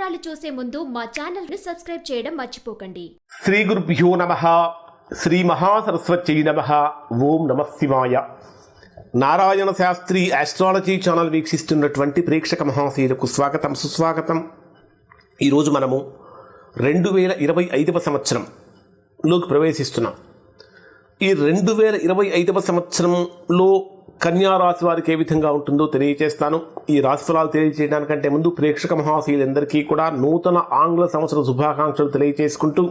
వివరాలు చూసే ముందు మా ఛానల్ను సబ్స్క్రైబ్ చేయడం మర్చిపోకండి. శ్రీ గురుభ్యో నమ. శ్రీ మహాసరస్వతి నమ. ఓం నమ శివాయ. నారాయణ శాస్త్రి ఆస్ట్రాలజీ ఛానల్ వీక్షిస్తున్నటువంటి ప్రేక్షక మహాశీలకు స్వాగతం సుస్వాగతం. ఈరోజు మనము రెండు వేల ఇరవై ఐదవ సంవత్సరంలోకి ప్రవేశిస్తున్నాం. ఈ రెండు వేల ఇరవై ఐదవ సంవత్సరంలో కన్యా రాశి వారికి ఏ విధంగా ఉంటుందో తెలియజేస్తాను ఈ రాశి ఫలాలు తెలియజేయడానికంటే ముందు ప్రేక్షక మహాశీలందరికీ కూడా నూతన ఆంగ్ల సంవత్సర శుభాకాంక్షలు తెలియజేసుకుంటూ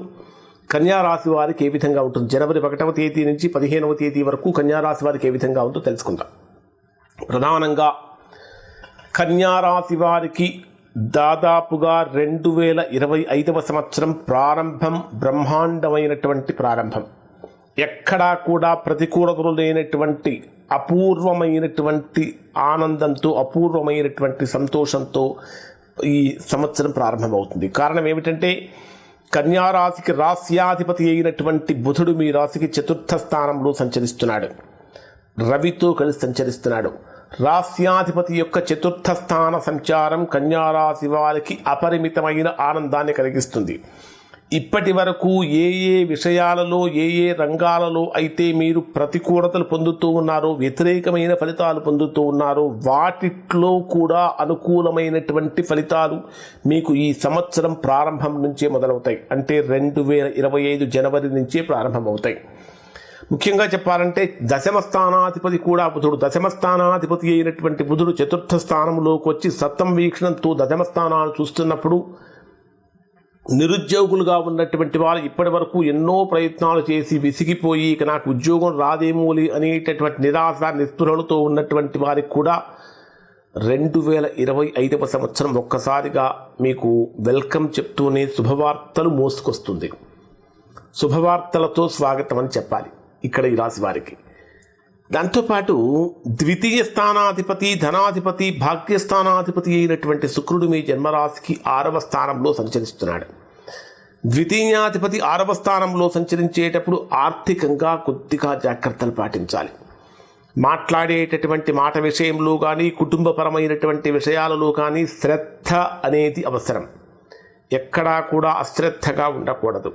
కన్యా రాశి వారికి ఏ విధంగా ఉంటుంది? జనవరి ఒకటవ తేదీ నుంచి పదిహేనవ తేదీ వరకు కన్యా రాశి వారికి ఏ విధంగా ఉందో తెలుసుకుందాం. ప్రధానంగా కన్యా రాశి వారికి దాదాపుగా రెండు వేల ఇరవై ఐదవ సంవత్సరం ప్రారంభం బ్రహ్మాండమైనటువంటి ప్రారంభం. ఎక్కడా కూడా ప్రతికూలతలు లేనటువంటి అపూర్వమైనటువంటి ఆనందంతో అపూర్వమైనటువంటి సంతోషంతో ఈ సంవత్సరం ప్రారంభమవుతుంది. కారణం ఏమిటంటే కన్యారాశికి రాశ్యాధిపతి రాస్యాధిపతి అయినటువంటి బుధుడు మీ రాశికి చతుర్థ స్థానంలో సంచరిస్తున్నాడు. రవితో కలిసి సంచరిస్తున్నాడు. రాస్యాధిపతి యొక్క చతుర్థ స్థాన సంచారం కన్యారాశి వారికి అపరిమితమైన ఆనందాన్ని కలిగిస్తుంది. ఇప్పటి వరకు ఏ ఏ విషయాలలో ఏ ఏ రంగాలలో అయితే మీరు ప్రతికూలతలు పొందుతూ ఉన్నారో వ్యతిరేకమైన ఫలితాలు పొందుతూ ఉన్నారో వాటిట్లో కూడా అనుకూలమైనటువంటి ఫలితాలు మీకు ఈ సంవత్సరం ప్రారంభం నుంచే మొదలవుతాయి. అంటే రెండు వేల ఇరవై ఐదు జనవరి నుంచే ప్రారంభమవుతాయి. ముఖ్యంగా చెప్పాలంటే దశమ స్థానాధిపతి కూడా బుధుడు. దశమ స్థానాధిపతి అయినటువంటి బుధుడు చతుర్థ స్థానంలోకి వచ్చి సప్తం వీక్షణంతో దశమ స్థానాలు చూస్తున్నప్పుడు నిరుద్యోగులుగా ఉన్నటువంటి వారు ఇప్పటి వరకు ఎన్నో ప్రయత్నాలు చేసి విసిగిపోయి ఇక నాకు ఉద్యోగం రాదేమోలి అనేటటువంటి నిరాశ నిస్పృహలతో ఉన్నటువంటి వారికి కూడా రెండు వేల ఇరవై ఐదవ సంవత్సరం ఒక్కసారిగా మీకు వెల్కమ్ చెప్తూనే శుభవార్తలు మోసుకొస్తుంది. శుభవార్తలతో స్వాగతం అని చెప్పాలి ఇక్కడ ఈ రాశి వారికి. దాంతోపాటు ద్వితీయ స్థానాధిపతి ధనాధిపతి భాగ్యస్థానాధిపతి అయినటువంటి శుక్రుడు మీ జన్మరాశికి ఆరవ స్థానంలో సంచరిస్తున్నాడు. ద్వితీయాధిపతి ఆరవ స్థానంలో సంచరించేటప్పుడు ఆర్థికంగా కొద్దిగా జాగ్రత్తలు పాటించాలి. మాట్లాడేటటువంటి మాట విషయంలో కానీ కుటుంబపరమైనటువంటి విషయాలలో కానీ శ్రద్ధ అనేది అవసరం. ఎక్కడా కూడా అశ్రద్ధగా ఉండకూడదు.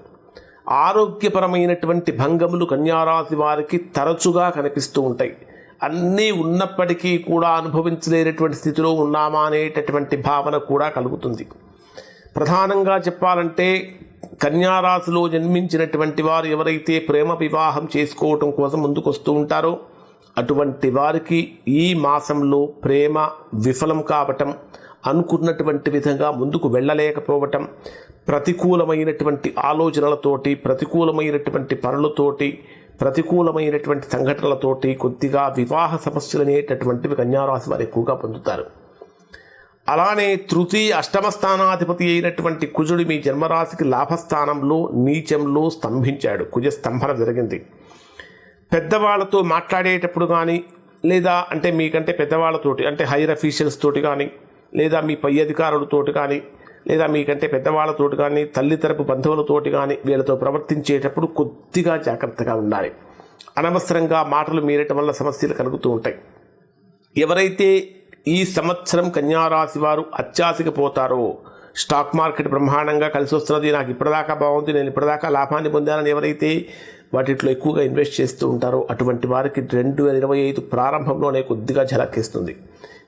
ఆరోగ్యపరమైనటువంటి భంగములు కన్యారాశి వారికి తరచుగా కనిపిస్తూ ఉంటాయి. అన్నీ ఉన్నప్పటికీ కూడా అనుభవించలేనటువంటి స్థితిలో ఉన్నామా అనేటటువంటి భావన కూడా కలుగుతుంది. ప్రధానంగా చెప్పాలంటే కన్యారాశిలో జన్మించినటువంటి వారు ఎవరైతే ప్రేమ వివాహం చేసుకోవటం కోసం ముందుకు వస్తూ ఉంటారో అటువంటి వారికి ఈ మాసంలో ప్రేమ విఫలం కావటం అనుకున్నటువంటి విధంగా ముందుకు వెళ్ళలేకపోవటం ప్రతికూలమైనటువంటి ఆలోచనలతోటి ప్రతికూలమైనటువంటి పనులతోటి ప్రతికూలమైనటువంటి సంఘటనలతోటి కొద్దిగా వివాహ సమస్యలు అనేటటువంటివి కన్యారాశి వారు ఎక్కువగా పొందుతారు. అలానే తృతీయ అష్టమ స్థానాధిపతి అయినటువంటి కుజుడు మీ జన్మరాశికి లాభస్థానంలో నీచంలో స్తంభించాడు. కుజ స్తంభన జరిగింది. పెద్దవాళ్ళతో మాట్లాడేటప్పుడు కానీ లేదా అంటే మీకంటే పెద్దవాళ్ళతోటి అంటే హైయర్ అఫీషియల్స్ తోటి కానీ లేదా మీ పై అధికారులతోటి కానీ లేదా మీకంటే పెద్దవాళ్ళతోటి కానీ తల్లి తరపు బంధువులతోటి కానీ వీళ్ళతో ప్రవర్తించేటప్పుడు కొద్దిగా జాగ్రత్తగా ఉండాలి. అనవసరంగా మాటలు మీరటం వల్ల సమస్యలు కలుగుతూ ఉంటాయి. ఎవరైతే ఈ సంవత్సరం కన్యారాశి వారు అత్యాశకి పోతారో. స్టాక్ మార్కెట్ బ్రహ్మాండంగా కలిసి వస్తున్నది. నాకు ఇప్పటిదాకా బాగుంది. నేను ఇప్పటిదాకా లాభాన్ని పొందానని ఎవరైతే వాటిలో ఎక్కువగా ఇన్వెస్ట్ చేస్తూ ఉంటారో అటువంటి వారికి రెండు వేల ఇరవై ఐదు ప్రారంభంలోనే కొద్దిగా ఝలకిస్తుంది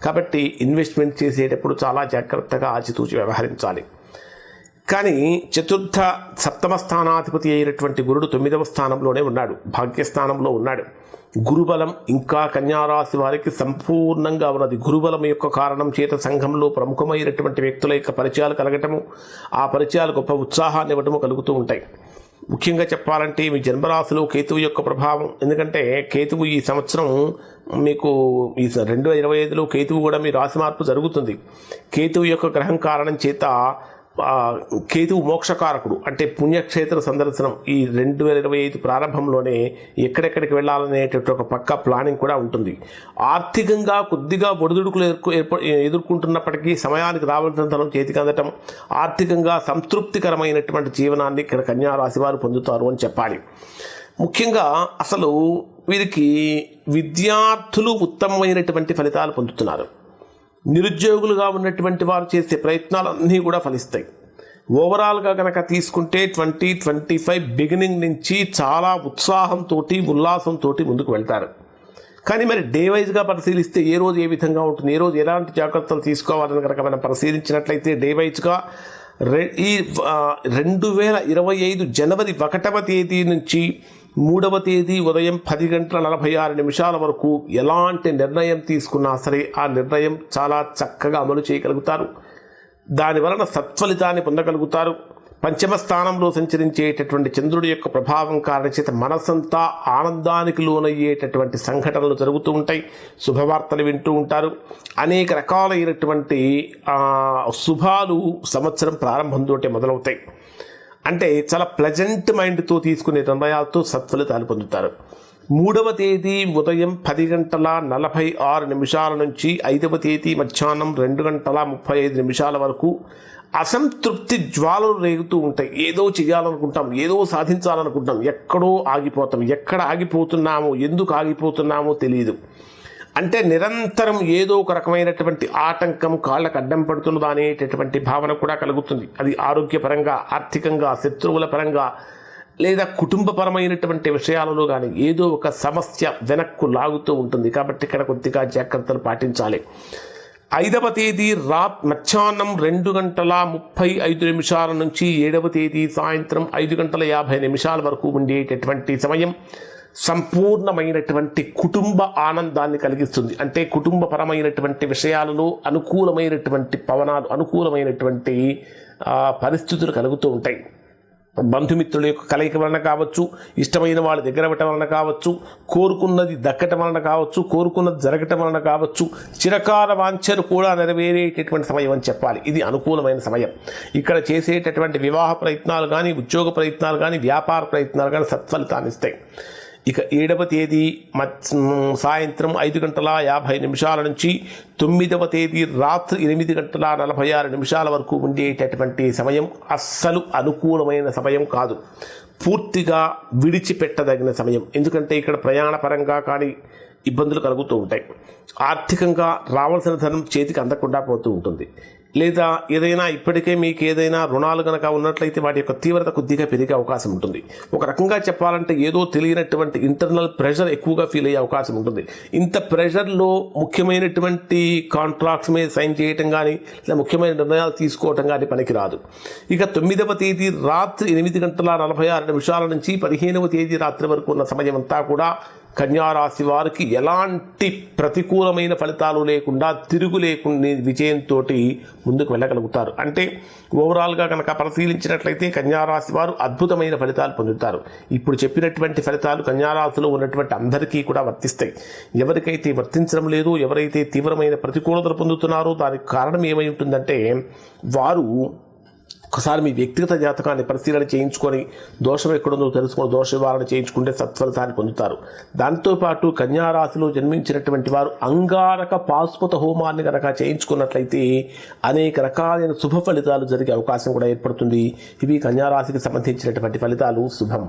కాబట్టి ఇన్వెస్ట్మెంట్ చేసేటప్పుడు చాలా జాగ్రత్తగా ఆచితూచి వ్యవహరించాలి. కానీ చతుర్థ సప్తమ స్థానాధిపతి అయినటువంటి గురుడు తొమ్మిదవ స్థానంలోనే ఉన్నాడు. భాగ్యస్థానంలో ఉన్నాడు. గురుబలం ఇంకా కన్యారాశి వారికి సంపూర్ణంగా ఉన్నది. గురుబలం యొక్క కారణం చేత సంఘంలో ప్రముఖమైనటువంటి వ్యక్తుల యొక్క పరిచయాలు కలగటము ఆ పరిచయాలు గొప్ప ఉత్సాహాన్ని ఇవ్వటము కలుగుతూ ఉంటాయి. ముఖ్యంగా చెప్పాలంటే మీ జన్మరాశిలో కేతువు యొక్క ప్రభావం. ఎందుకంటే కేతువు ఈ సంవత్సరం మీకు ఈ రెండు వేల ఇరవై ఐదులో కేతువు కూడా మీ రాశి మార్పు జరుగుతుంది. కేతువు యొక్క గ్రహం కారణం చేత కేతువు మోక్షకారకుడు. అంటే పుణ్యక్షేత్ర సందర్శనం ఈ రెండు వేల ఇరవై ఐదు ప్రారంభంలోనే ఎక్కడెక్కడికి వెళ్ళాలనేటటువంటి ఒక పక్క ప్లానింగ్ కూడా ఉంటుంది. ఆర్థికంగా కొద్దిగా ఒడిదుడుకులు ఎదుర్కొంటున్నప్పటికీ సమయానికి రావాల్సిన ధనం చేతికి అందటం ఆర్థికంగా సంతృప్తికరమైనటువంటి జీవనాన్ని ఇక్కడ కన్యారాశి వారు పొందుతారు అని చెప్పాలి. ముఖ్యంగా అసలు వీరికి విద్యార్థులు ఉత్తమమైనటువంటి ఫలితాలు పొందుతున్నారు. నిరుద్యోగులుగా ఉన్నటువంటి వారు చేసే ప్రయత్నాలన్నీ కూడా ఫలిస్తాయి. ఓవరాల్గా కనుక తీసుకుంటే ట్వంటీ ట్వంటీ ఫైవ్ బిగినింగ్ నుంచి చాలా ఉత్సాహంతో ఉల్లాసంతో ముందుకు వెళ్తారు. కానీ మరి డే వైజ్గా పరిశీలిస్తే ఏ రోజు ఏ విధంగా ఉంటుంది ఏ రోజు ఎలాంటి జాగ్రత్తలు తీసుకోవాలని కనుక మనం పరిశీలించినట్లయితే డే వైజ్గా రె ఈ రెండు వేల ఇరవై ఐదు జనవరి ఒకటవ తేదీ నుంచి మూడవ తేదీ ఉదయం పది గంటల నలభై ఆరు నిమిషాల వరకు ఎలాంటి నిర్ణయం తీసుకున్నా సరే ఆ నిర్ణయం చాలా చక్కగా అమలు చేయగలుగుతారు. దాని వలన సత్ఫలితాన్ని పొందగలుగుతారు. పంచమ స్థానంలో సంచరించేటటువంటి చంద్రుడి యొక్క ప్రభావం కారణచేత మనసంతా ఆనందానికి లోనయ్యేటటువంటి సంఘటనలు జరుగుతూ ఉంటాయి. శుభవార్తలు వింటూ ఉంటారు. అనేక రకాలైనటువంటి శుభాలు సంవత్సరం ప్రారంభంతో మొదలవుతాయి. అంటే చాలా ప్లెజెంట్ మైండ్తో తీసుకునే నిర్ణయాలతో సత్ఫలితాలు పొందుతారు. మూడవ తేదీ ఉదయం పది గంటల నలభై ఆరు నిమిషాల నుంచి ఐదవ తేదీ మధ్యాహ్నం రెండు గంటల ముప్పై ఐదు నిమిషాల వరకు అసంతృప్తి జ్వాలలు రేగుతూ ఉంటాయి. ఏదో చేయాలనుకుంటాం ఏదో సాధించాలనుకుంటాం. ఎక్కడో ఆగిపోతాం. ఎక్కడ ఆగిపోతున్నామో ఎందుకు ఆగిపోతున్నామో తెలియదు అంటే నిరంతరం ఏదో ఒక రకమైనటువంటి ఆటంకం కాళ్ళకు అడ్డం పడుతున్నదా అనేటటువంటి భావన కూడా కలుగుతుంది. అది ఆరోగ్యపరంగా ఆర్థికంగా శత్రువుల పరంగా లేదా కుటుంబపరమైనటువంటి విషయాలలో కానీ ఏదో ఒక సమస్య వెనక్కు లాగుతూ ఉంటుంది. కాబట్టి ఇక్కడ కొద్దిగా జాగ్రత్తలు పాటించాలి. ఐదవ తేదీ రా మధ్యాహ్నం రెండు గంటల ముప్పై ఐదు నిమిషాల నుంచి ఏడవ తేదీ సాయంత్రం ఐదు గంటల యాభై నిమిషాల వరకు ఉండేటటువంటి సమయం. సంపూర్ణమైనటువంటి కుటుంబ ఆనందాన్ని కలిగిస్తుంది. అంటే కుటుంబపరమైనటువంటి విషయాలలో అనుకూలమైనటువంటి పవనాలు అనుకూలమైనటువంటి పరిస్థితులు కలుగుతూ ఉంటాయి. బంధుమిత్రుల యొక్క కలయిక వలన కావచ్చు ఇష్టమైన వాళ్ళ దగ్గర అవ్వటం వలన కావచ్చు కోరుకున్నది దక్కటం వలన కావచ్చు కోరుకున్నది జరగటం వలన కావచ్చు చిరకాల వాంఛలు కూడా నెరవేరేటటువంటి సమయం అని చెప్పాలి. ఇది అనుకూలమైన సమయం. ఇక్కడ చేసేటటువంటి వివాహ ప్రయత్నాలు కానీ ఉద్యోగ ప్రయత్నాలు కానీ వ్యాపార ప్రయత్నాలు కానీ సత్ఫలితాన్ని ఇస్తాయి. ఇక ఏడవ తేదీ మత్ సాయంత్రం ఐదు గంటల యాభై నిమిషాల నుంచి తొమ్మిదవ తేదీ రాత్రి ఎనిమిది గంటల నలభై ఆరు నిమిషాల వరకు ఉండేటటువంటి సమయం అస్సలు అనుకూలమైన సమయం కాదు. పూర్తిగా విడిచిపెట్టదగిన సమయం. ఎందుకంటే ఇక్కడ ప్రయాణపరంగా కానీ ఇబ్బందులు కలుగుతూ ఉంటాయి. ఆర్థికంగా రావాల్సిన ధనం చేతికి అందకుండా పోతూ ఉంటుంది. లేదా ఏదైనా ఇప్పటికే మీకు ఏదైనా రుణాలు కనుక ఉన్నట్లయితే వాటి యొక్క తీవ్రత కొద్దిగా పెరిగే అవకాశం ఉంటుంది. ఒక రకంగా చెప్పాలంటే ఏదో తెలియనటువంటి ఇంటర్నల్ ప్రెషర్ ఎక్కువగా ఫీల్ అయ్యే అవకాశం ఉంటుంది. ఇంత ప్రెషర్లో ముఖ్యమైనటువంటి కాంట్రాక్ట్స్ మీద సైన్ చేయటం కానీ లేదా ముఖ్యమైన నిర్ణయాలు తీసుకోవటం కానీ పనికిరాదు. ఇక తొమ్మిదవ తేదీ రాత్రి ఎనిమిది గంటల నలభై ఆరు నిమిషాల నుంచి పదిహేనవ తేదీ రాత్రి వరకు ఉన్న సమయం అంతా కూడా కన్యారాశి వారికి ఎలాంటి ప్రతికూలమైన ఫలితాలు లేకుండా తిరుగు లేకుండా విజయంతో ముందుకు వెళ్ళగలుగుతారు. అంటే ఓవరాల్గా కనుక పరిశీలించినట్లయితే కన్యారాశి వారు అద్భుతమైన ఫలితాలు పొందుతారు. ఇప్పుడు చెప్పినటువంటి ఫలితాలు కన్యారాశిలో ఉన్నటువంటి అందరికీ కూడా వర్తిస్తాయి. ఎవరికైతే వర్తించడం లేదు ఎవరైతే తీవ్రమైన ప్రతికూలతలు పొందుతున్నారో దానికి కారణం ఏమై ఉంటుందంటే వారు ఒకసారి మీ వ్యక్తిగత జాతకాన్ని పరిశీలన చేయించుకొని దోషం ఎక్కడుందో తెలుసుకొని దోష నివారణ చేయించుకుంటే సత్ఫలితాన్ని పొందుతారు. దాంతోపాటు కన్యారాశిలో జన్మించినటువంటి వారు అంగారక పాశుపత హోమాన్ని కనుక చేయించుకున్నట్లయితే అనేక రకాలైన శుభ ఫలితాలు జరిగే అవకాశం కూడా ఏర్పడుతుంది. ఇవి కన్యారాశికి సంబంధించినటువంటి ఫలితాలు. శుభం.